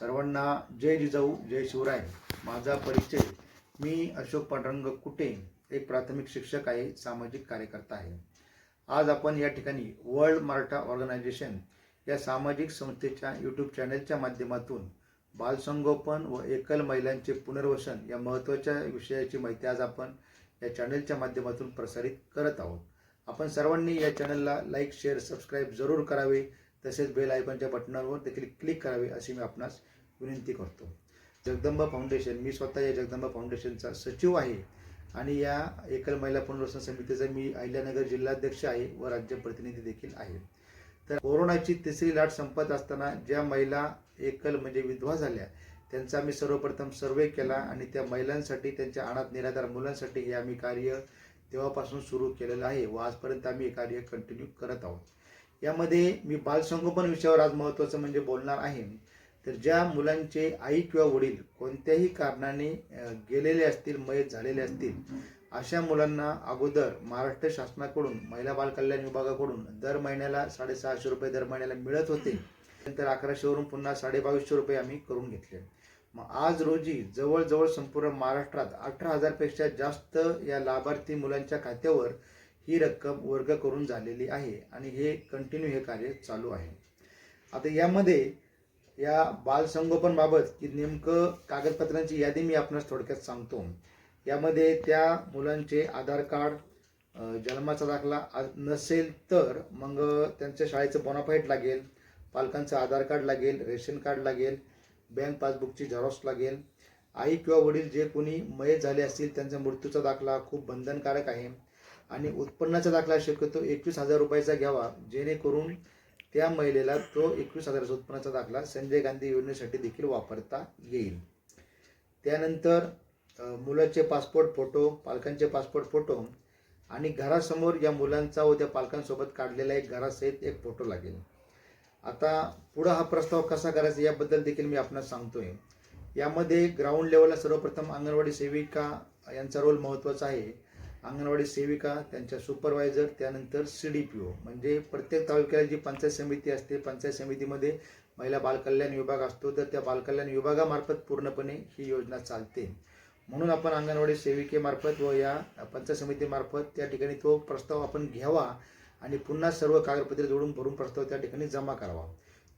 सर्वांना जय जिजाऊ जय शिवराय. माझा परिचय मी अशोक पांडुरंग कुटे एक प्राथमिक शिक्षक आहे सामाजिक कार्यकर्ता आहे. आज आपण या ठिकाणी वर्ल्ड मराठा ऑर्गनायझेशन या सामाजिक संस्थेच्या यूट्यूब चॅनलच्या माध्यमातून बालसंगोपन व एकल महिलांचे पुनर्वसन या महत्त्वाच्या विषयाची माहिती आज आपण या चॅनलच्या माध्यमातून प्रसारित करत आहोत. आपण सर्वांनी या चॅनलला लाईक शेअर सबस्क्राईब जरूर करावे. तसेच बेल आयकॉनच्या बटनावर देखील क्लिक करावे अशी मी आपणास विनंती करतो. जगदंबा फाउंडेशन मी स्वतः या जगदंबा फाउंडेशनचा सचिव आहे आणि या एकल महिला पुनर्वसन समितीचा मी अहिल्यानगर जिल्हाध्यक्ष आहे व राज्य प्रतिनिधी देखील आहे. तर कोरोनाची तिसरी लाट संपत असताना ज्या महिला एकल म्हणजे विधवा झाल्या त्यांचा आम्ही सर्वप्रथम सर्वे केला आणि त्या महिलांसाठी त्यांच्या अनाथ निराधार मुलांसाठी हे आम्ही कार्य तेव्हापासून सुरू केलेलं आहे व आजपर्यंत आम्ही हे कार्य कंटिन्यू करत आहोत. यामध्ये मी बालसंगोपन विषयावर आज महत्त्वाचं म्हणजे बोलणार आहे. तर ज्या मुलांचे आई किंवा वडील कोणत्याही कारणाने गेलेले असतील मयत झालेले असतील अशा मुलांना अगोदर महाराष्ट्र शासनाकडून महिला बालकल्याण विभागाकडून दर महिन्याला साडेसहाशे रुपये दर महिन्याला मिळत होते. नंतर अकराशेवरून पुन्हा साडेबावीसशे रुपये आम्ही करून घेतले. मग आज रोजी जवळजवळ संपूर्ण महाराष्ट्रात अठरा हजारपेक्षा जास्त या लाभार्थी मुलांच्या खात्यावर ही रक्कम वर्ग करून झालेली आहे आणि हे कंटिन्यू हे कार्य चालू आहे. आता यामध्ये या बालसंगोपनबाबत की नेमकं कागदपत्रांची यादी मी आपणास थोडक्यात सांगतो. यामध्ये त्या मुलांचे आधार कार्ड जन्माचा दाखला नसेल तर मग त्यांच्या शाळेचं बोनाफाईट लागेल पालकांचं आधार कार्ड लागेल रेशन कार्ड लागेल बँक पासबुकची झेरॉक्स लागेल. आई किंवा वडील जे कोणी मयत झाले असतील त्यांचा मृत्यूचा दाखला खूप बंधनकारक आहे. आणि उत्पन्नाचा दाखला शक्यतो एकवीस हजार रुपयाचा घ्यावा जेणेकरून त्या महिलेला तो एकवीस हजाराचा उत्पन्नाचा दाखला संजय गांधी योजनेसाठी देखील वापरता येईल. त्यानंतर मुलाचे पासपोर्ट फोटो पालकांचे पासपोर्ट फोटो आणि घरासमोर या मुलांचा व त्या पालकांसोबत काढलेला एक घरासहित एक फोटो लागेल. आता पुढं हा प्रस्ताव कसा करायचा याबद्दल देखील मी आपणास सांगतोय. यामध्ये ग्राउंड लेवलला सर्वप्रथम अंगणवाडी सेविका यांचा रोल महत्त्वाचा आहे. अंगणवाडी सेविका त्यांच्या सुपरवायझर त्यानंतर सी डी पी ओ म्हणजे प्रत्येक तालुक्याला जी पंचायत समिती असते पंचायत समितीमध्ये महिला बालकल्याण विभाग असतो तर त्या बालकल्याण विभागामार्फत पूर्णपणे ही योजना चालते. म्हणून आपण अंगणवाडी सेविकेमार्फत व या पंचायत समितीमार्फत त्या ठिकाणी तो प्रस्ताव आपण घ्यावा आणि पुन्हा सर्व कागदपत्रे जोडून भरून प्रस्ताव त्या ठिकाणी जमा करावा.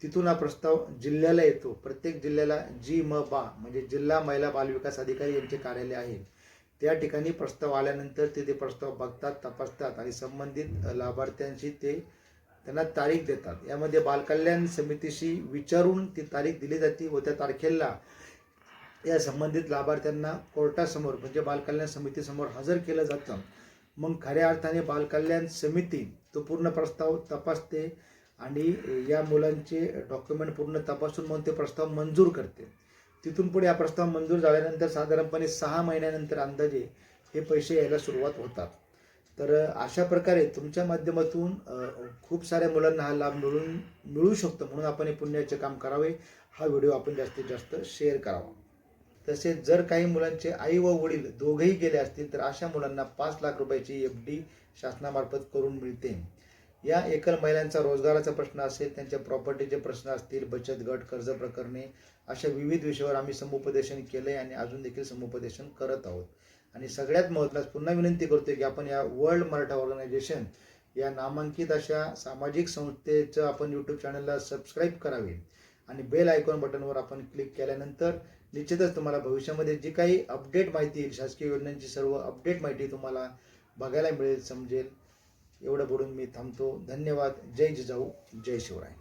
तिथून हा प्रस्ताव जिल्ह्याला येतो. प्रत्येक जिल्ह्याला जी म बा म्हणजे जिल्हा महिला बालविकास अधिकारी यांचे कार्यालय आहे. त्या ठिकाणी प्रस्ताव आल्यानंतर ते ते प्रस्ताव बघतात तपासतात आणि संबंधित लाभार्थ्यांशी ते त्यांना तारीख देतात. यामध्ये बालकल्याण समितीशी विचारून ती तारीख दिली जाते व त्या तारखेला या संबंधित लाभार्थ्यांना कोर्टासमोर म्हणजे बालकल्याण समितीसमोर हजर केलं जातं. मग खऱ्या अर्थाने बालकल्याण समिती तो पूर्ण प्रस्ताव तपासते आणि या मुलांचे डॉक्युमेंट पूर्ण तपासून मग ते प्रस्ताव मंजूर करते. तिथून पुढे हा प्रस्ताव मंजूर झाल्यानंतर साधारणपणे सहा महिन्यानंतर अंदाजे हे पैसे यायला सुरुवात होतात. तर अशा प्रकारे तुमच्या माध्यमातून खूप साऱ्या मुलांना हा लाभ मिळून मिळू शकतो म्हणून आपण हे पुण्याचे काम करावे हा व्हिडिओ आपण जास्तीत जास्त शेअर करावा. तसेच जर काही मुलांचे आई व वडील दोघेही गेले असतील तर अशा मुलांना पाच लाख रुपयाची एफ डी शासनामार्फत करून मिळते. या एकल महिलांचा रोजगाराचा प्रश्न असेल त्यांच्या प्रॉपर्टीचे प्रश्न असतील बचत गट कर्ज प्रकरणे अशा विविध विषयावर आम्ही समुपदेशन केले आणि अजून देखील समुपदेशन करत आहोत. आणि सगळ्यात महत्त्वाचं पुन्हा विनंती करतोय की आपण या वर्ल्ड मराठा ऑर्गनायझेशन या नामांकित अशा सामाजिक संस्थेचं आपण यूट्यूब चॅनलला सबस्क्राईब करावे आणि बेल आयकॉन बटनवर आपण क्लिक केल्यानंतर निश्चितच तुम्हाला भविष्यामध्ये जी काही अपडेट माहिती येईल शासकीय योजनांची सर्व अपडेट माहिती तुम्हाला बघायला मिळेल समजेल. एवढं बोलून मी थांबतो. धन्यवाद. जय जिजाऊ. जय शिवराय.